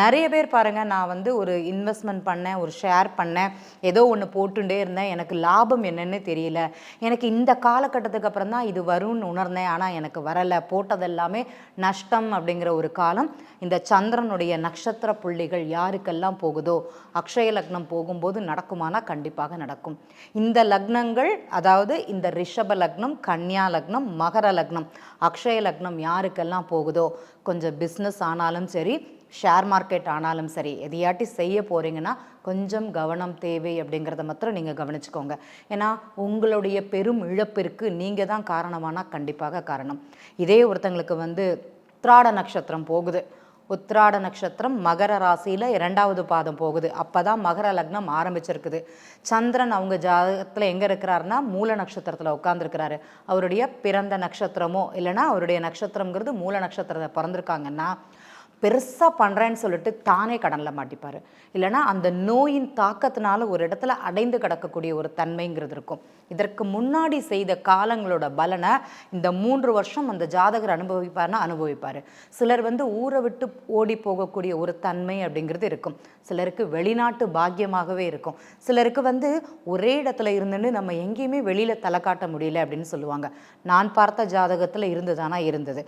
நிறைய பேர் பாருங்கள் நான் வந்து ஒரு இன்வெஸ்ட்மெண்ட் பண்ணேன் ஒரு ஷேர் பண்ணேன் ஏதோ ஒன்று போட்டுட்டே இருந்தேன் எனக்கு லாபம் என்னன்னு தெரியல. எனக்கு இந்த காலகட்டத்துக்கு அப்புறம் தான் இது வரும்னு உணர்ந்தேன். ஆனால் எனக்கு வரலை. போட்டதெல்லாமே நஷ்டம் அப்படிங்கிற ஒரு காலம். இந்த சந்திரனுடைய நட்சத்திர புள்ளிகள் யாருக்கெல்லாம் போகுதோ அக்ஷய லக்னம் போகும்போது நடக்குமானா கண்டிப்பாக நடக்கும். இந்த லக்னங்கள் அதாவது இந்த ரிஷப லக்னம் கன்னியா லக்னம் மகர லக்னம் அக்ஷய லக்னம் யாருக்கெல்லாம் போகுதோ கொஞ்சம் பிஸ்னஸ் ஆனாலும் சரி ஷேர் மார்க்கெட் ஆனாலும் சரி எதையாட்டி செய்ய போகிறீங்கன்னா கொஞ்சம் கவனம் தேவை அப்படிங்கிறத மாத்திரம் நீங்கள் கவனிச்சுக்கோங்க. ஏன்னா உங்களுடைய பெரும் இழப்பிற்கு நீங்கள் தான் காரணமானால் கண்டிப்பாக காரணம். இதே ஒருத்தங்களுக்கு வந்து உத்ராட நட்சத்திரம் போகுது. உத்ராட நட்சத்திரம் மகர ராசியில் இரண்டாவது பாதம் போகுது. அப்போ தான் மகர லக்னம் ஆரம்பிச்சிருக்குது. சந்திரன் அவங்க ஜாதகத்தில் எங்கே இருக்கிறாருன்னா மூல நட்சத்திரத்தில் உட்காந்துருக்கிறாரு அவருடைய பிறந்த நட்சத்திரமோ இல்லைன்னா அவருடைய நட்சத்திரங்கிறது மூல நட்சத்திரத்தை பிறந்திருக்காங்கன்னா பெருசாக பண்ணுறேன்னு சொல்லிட்டு தானே கடனில் மாட்டிப்பார். இல்லைனா அந்த நோயின் தாக்கத்தினால ஒரு இடத்துல அடைந்து கிடக்கக்கூடிய ஒரு தன்மைங்கிறது இருக்கும். இதற்கு முன்னாடி செய்த காலங்களோட பலனை இந்த மூன்று வருஷம் அந்த ஜாதகர் அனுபவிப்பார்னா அனுபவிப்பார். சிலர் வந்து ஊரை விட்டு ஓடி போகக்கூடிய ஒரு தன்மை அப்படிங்கிறது இருக்கும். சிலருக்கு வெளிநாட்டு பாக்கியமாகவே இருக்கும். சிலருக்கு வந்து ஒரே இடத்துல இருந்துன்னு நம்ம எங்கேயுமே வெளியில் தலை காட்ட முடியல அப்படின்னு சொல்லுவாங்க. நான் பார்த்த ஜாதகத்தில் இருந்ததானா இருந்தது.